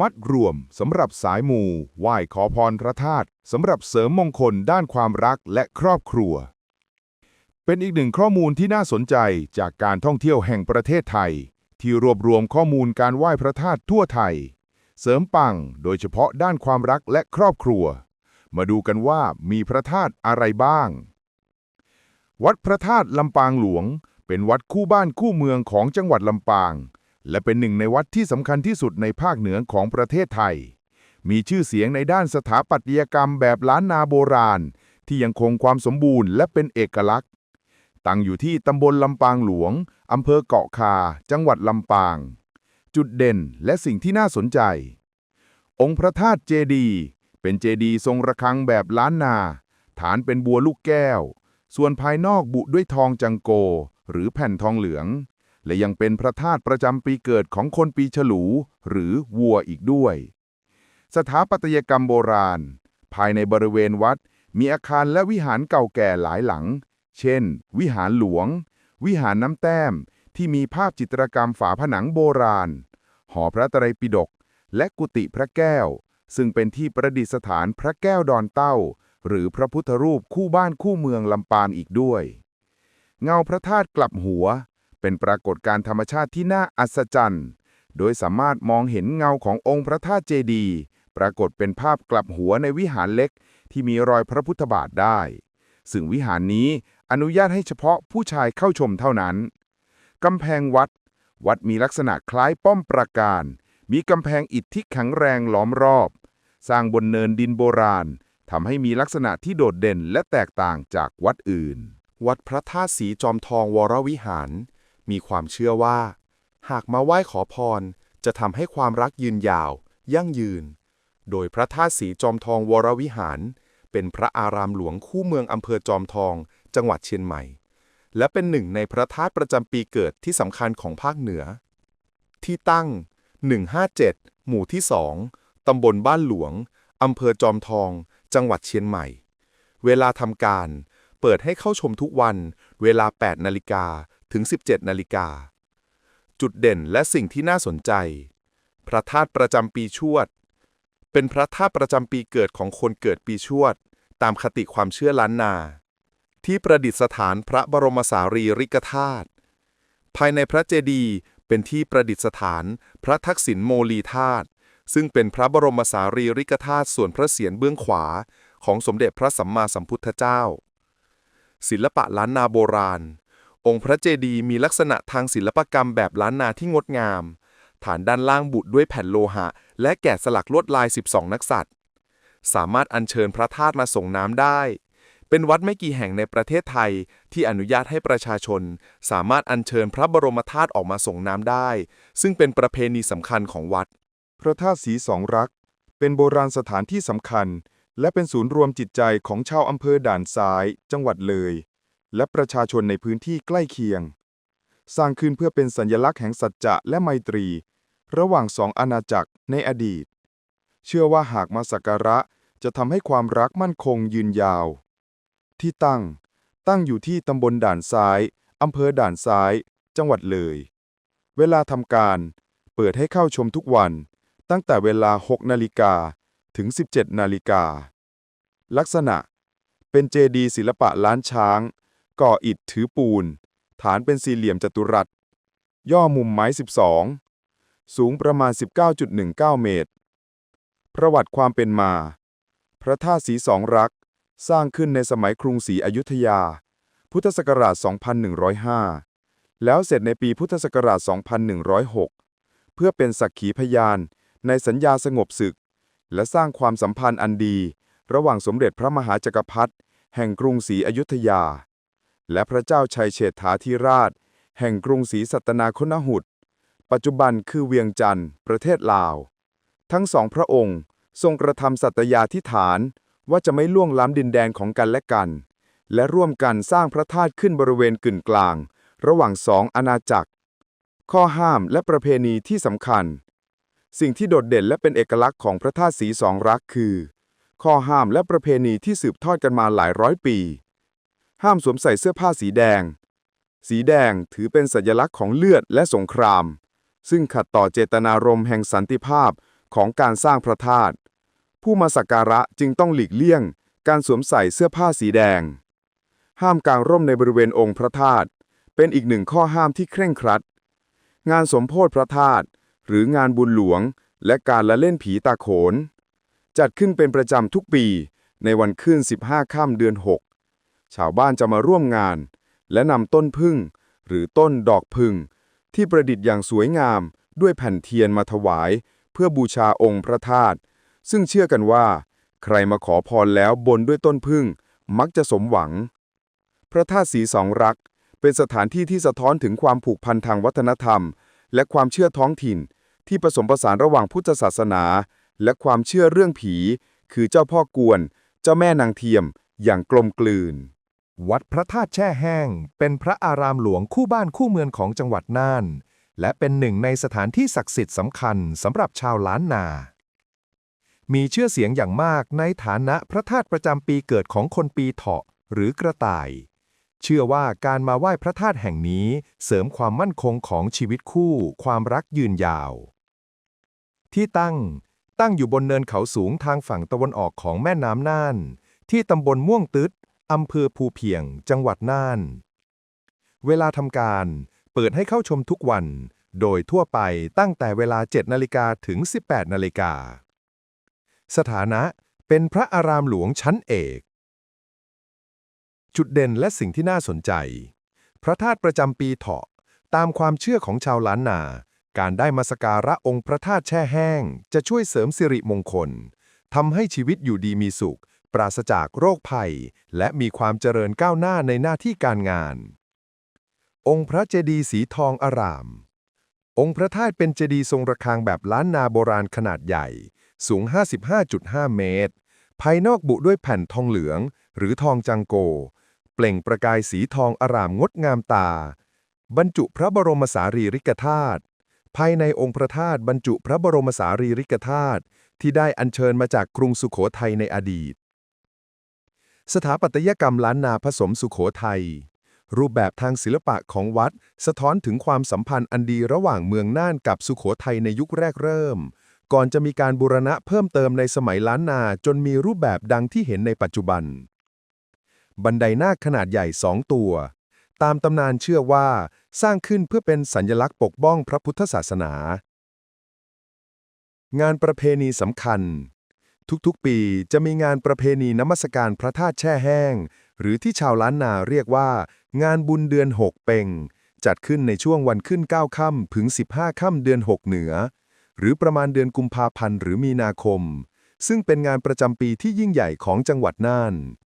มัดรวมสำหรับสายมูไหว้ขอพรพระธาตุสำหรับเสริมมงคลด้านความรักและครอบครัว เป็นอีกหนึ่งข้อมูลที่น่าสนใจจากการท่องเที่ยวแห่งประเทศไทย ที่รวบรวมข้อมูลการไหว้พระธาตุทั่วไทย เสริมปังโดยเฉพาะด้านความรักและครอบครัว มาดูกันว่ามีพระธาตุอะไรบ้าง วัดพระธาตุลำปางหลวง เป็นวัดคู่บ้านคู่เมืองของจังหวัดลำปาง และเป็นหนึ่งในวัดที่สำคัญที่สุดในภาคเหนือของประเทศไทย มีชื่อเสียงในด้านสถาปัตยกรรมแบบล้านนาโบราณ ที่ยังคงความสมบูรณ์และเป็นเอกลักษณ์ ตั้งอยู่ที่ตำบลลำปางหลวงอำเภอเกาะคา จังหวัดลำปาง จุดเด่นและสิ่งที่น่าสนใจ องค์พระธาตุเจดีเป็นเจดีทรงระฆังแบบล้านนา ฐานเป็นบัวลูกแก้ว ส่วนภายนอกบุด้วยทองจังโก หรือแผ่นทองเหลือง และยังเป็นพระธาตุประจำปีเกิดของคนปีฉลู หรือวัวอีกด้วย สถาปัตยกรรมโบราณ ภายในบริเวณวัด มีอาคารและวิหารเก่าแก่หลายหลัง เช่น วิหารหลวง วิหารน้ำแต้ม ที่มีภาพจิตรกรรมฝาผนังโบราณ หอพระไตรปิฎกและกุฏิพระแก้ว ซึ่งเป็นที่ประดิษฐานพระแก้วดอนเต้า หรือพระพุทธรูปคู่บ้านคู่เมืองลำปางอีกด้วย เงาพระธาตุกลับหัว เป็นปรากฏการธรรมชาติที่น่าอัศจรรย์ โดยสามารถมองเห็นเงาขององค์พระธาตุเจดีย์ปรากฏเป็นภาพกลับหัวในวิหารเล็ก ที่มีรอยพระพุทธบาทได้ ซึ่งวิหารนี้อนุญาตให้เฉพาะผู้ชายเข้าชมเท่านั้น กำแพงวัด วัดมีลักษณะคล้ายป้อมปราการ มีกำแพงอิฐที่แข็งแรงล้อมรอบ สร้างบนเนินดินโบราณทำให้มีลักษณะที่โดดเด่นและแตกต่างจากวัดอื่น วัดพระธาตุสีจอมทองวรวิหาร มีความเชื่อว่า หากมาไหว้ขอพรจะทำให้ความรักยืนยาว ยั่งยืน โดยพระธาตุสีจอมทองวรวิหาร เป็นพระอารามหลวงคู่เมืองอำเภอจอมทอง จังหวัดเชียงใหม่ และเป็นหนึ่งในพระธาตุประจำปีเกิดที่สำคัญของภาคเหนือ ที่ตั้ง 157 หมู่ที่ 2 ตำบลบ้านหลวง อำเภอจอมทอง จังหวัดเชียงใหม่ เวลาทำการ เปิดให้เข้าชมทุกวัน เวลา 8 นาฬิกา ถึง 17 นาฬิกา จุดเด่นและสิ่งที่น่าสนใจ พระธาตุประจำปีชวด เป็นพระธาตุประจำปีเกิดของคนเกิดปีชวด ตามคติความเชื่อล้านนา ที่ประดิษฐานพระบรมสารีริกธาตุ ภายในพระเจดีย์เป็นที่ประดิษฐานพระทักษิณโมลีธาตุซึ่งเป็นพระบรมสารีริกธาตุส่วนพระเศียรเบื้องขวาของสมเด็จพระสัมมาสัมพุทธเจ้า ศิลปะล้านนาโบราณ องค์พระเจดีย์มีลักษณะทางศิลปกรรมแบบล้านนาที่งดงาม ฐานด้านล่างบุด้วยแผ่นโลหะ และแกะสลักลวดลาย 12 นักษัตริย์ สามารถอัญเชิญพระธาตุมาส่งน้ำได้ เป็นวัดไม่กี่แห่งในประเทศไทยที่อนุญาตให้ประชาชน สามารถอัญเชิญพระบรมธาตุออกมาส่งน้ำได้ ซึ่งเป็นประเพณีสำคัญของวัด พระธาตุสีสองรัก เป็นโบราณสถานที่สำคัญ และเป็นศูนย์รวมจิตใจของชาวอำเภอด่านซ้าย จังหวัดเลย และประชาชนในพื้นที่ใกล้เคียง สร้างขึ้นเพื่อเป็นสัญลักษณ์แห่งสัจจะและไมตรี ระหว่างสองอาณาจักรในอดีต เชื่อว่าหากมาสักการะจะทำให้ความรักมั่นคงยืนยาว ที่ตั้ง ตั้งอยู่ที่ตำบลด่านซ้ายอำเภอด่านซ้าย จังหวัดเลย เวลาทำการ เปิดให้เข้าชมทุกวัน ตั้งแต่เวลา 6 นาฬิกา ถึง 17 นาฬิกา ลักษณะ เป็นเจดีย์ศิลปะล้านช้าง ก่ออิฐถือปูน ฐานเป็นสี่เหลี่ยมจัตุรัส ย่อมุมไม้ 12 สูงประมาณ 19.19 เมตร ประวัติความเป็นมา พระธาตุสีสองรัก สร้างขึ้นในสมัยกรุงศรีอยุธยา พุทธศักราช 2105 แล้วเสร็จในปีพุทธศักราช 2106 เพื่อเป็นสักขีพยานในสัญญาสงบศึก และสร้างความสัมพันธ์อันดี ระหว่างสมเด็จพระมหาจักรพรรดิแห่งกรุงศรีอยุธยา และพระเจ้าชัยเฉษฐาธิราช แห่งกรุงศรีสัตนาคณหุตปัจจุบันคือเวียงจันทร์ประเทศลาว ทั้งสองพระองค์ทรงกระทำสัตยาธิฐานว่าจะไม่ล่วงล้ำดินแดนของกันและกัน และร่วมกันสร้างพระธาตุขึ้นบริเวณกึ่งกลาง ระหว่างสองอาณาจักร ข้อห้ามและประเพณีที่สำคัญ สิ่งที่โดดเด่นและเป็นเอกลักษณ์ของพระธาตุสีสองรักคือ ข้อห้ามและประเพณีที่สืบทอดกันมาหลายร้อยปี ห้ามสวมใส่เสื้อผ้าสีแดง สีแดงถือเป็นสัญลักษณ์ของเลือดและสงคราม ซึ่งขัดต่อเจตนารมณ์แห่งสันติภาพของการสร้างพระธาตุผู้มาสักการะจึงต้องหลีกเลี่ยง การสวมใส่เสื้อผ้าสีแดง ห้ามกางร่มในบริเวณองค์พระธาตุเป็นอีกหนึ่งข้อห้ามที่เคร่งครัด งานสมโพธิพระธาตุหรืองานบุญหลวง และการละเล่นผีตาโขน จัดขึ้นเป็นประจำทุกปีในวันขึ้น 15ค่ำเดือน 6 ชาวบ้านจะมาร่วมงาน และนำต้นพึ่ง หรือต้นดอกพึ่ง ที่ประดิษฐ์อย่างสวยงามด้วยแผ่นเทียนมาถวาย เพื่อบูชาองค์พระธาตุซึ่งเชื่อกันว่า ใครมาขอพรแล้วบนด้วยต้นพึ่งมักจะสมหวัง พระธาตุสีสองรัก เป็นสถานที่ที่สะท้อนถึงความผูกพันทางวัฒนธรรม และความเชื่อท้องถิ่น ที่ผสมผสานระหว่างพุทธศาสนา และความเชื่อเรื่องผี คือเจ้าพ่อกวน เจ้าแม่นางเทียมอย่างกลมกลืน วัดพระธาตุแช่แห้ง เป็นพระอารามหลวงคู่บ้านคู่เมืองของจังหวัดน่าน และเป็นหนึ่งในสถานที่ศักดิ์สิทธิ์สำคัญสำหรับชาวล้านนา มีชื่อเสียงอย่างมากในฐานะพระธาตุประจำปีเกิดของคนปีเถาะหรือกระต่าย เชื่อว่าการมาไหว้พระธาตุแห่งนี้เสริมความมั่นคงของชีวิตคู่ ความรักยืนยาว ที่ตั้ง ตั้งอยู่บนเนินเขาสูงทางฝั่งตะวันออกของแม่น้ำน่าน ที่ตำบลม่วงตึด อำเภอภูเพียง จังหวัดน่าน เวลาทำการ เปิดให้เข้าชมทุกวัน โดยทั่วไปตั้งแต่เวลา 7 นาฬิกาถึง 18 นาฬิกา สถานะเป็นพระอารามหลวงชั้นเอก จุดเด่นและสิ่งที่น่าสนใจ พระธาตุประจำปีเถาะ ตามความเชื่อของชาวล้านนา การได้มาสกการะองค์พระธาตุแช่แห้ง จะช่วยเสริมสิริมงคลทำให้ชีวิตอยู่ดีมีสุข ปราศจากโรคภัย และมีความเจริญก้าวหน้าในหน้าที่การงาน องค์พระเจดีย์สีทองอาราม องค์พระธาตุเป็นเจดีย์ทรงระฆังแบบล้านนาโบราณขนาดใหญ่ สูง 55.5 เมตร ภายนอกบุด้วยแผ่นทองเหลือง หรือทองจังโก เปล่งประกายสีทองอารามงดงามตา บรรจุพระบรมสารีริกธาตุภายในองค์พระธาตุบรรจุพระบรมสารีริกธาตุที่ได้อัญเชิญมาจากกรุงสุขโขทัยในอดีต สถาปัตยกรรมล้านนาผสมสุขโขทัย รูปแบบทางศิลปะของวัด สะท้อนถึงความสัมพันธ์อันดีระหว่างเมืองน่านกับสุขโขทัยในยุคแรกเริ่ม ก่อนจะมีการบูรณะเพิ่มเติมในสมัยล้านนาจนมีรูปแบบดังที่เห็นในปัจจุบัน บันไดนาคขนาดใหญ่สองตัว ตามตำนานเชื่อว่าสร้างขึ้นเพื่อเป็นสัญลักษณ์ปกป้องพระพุทธศาสนา งานประเพณีสำคัญ ทุกๆ ปีจะมีงานประเพณีนมัสการพระธาตุแช่แห้ง หรือที่ชาวล้านนาเรียกว่า งานบุญเดือน6เป่ง จัดขึ้นในช่วงวันขึ้น 9 ค่ำถึง 15 ค่ำเดือน 6 เหนือ หรือประมาณเดือนกุมภาพันธ์หรือมีนาคม ซึ่งเป็นงานประจำปีที่ยิ่งใหญ่ของจังหวัดน่าน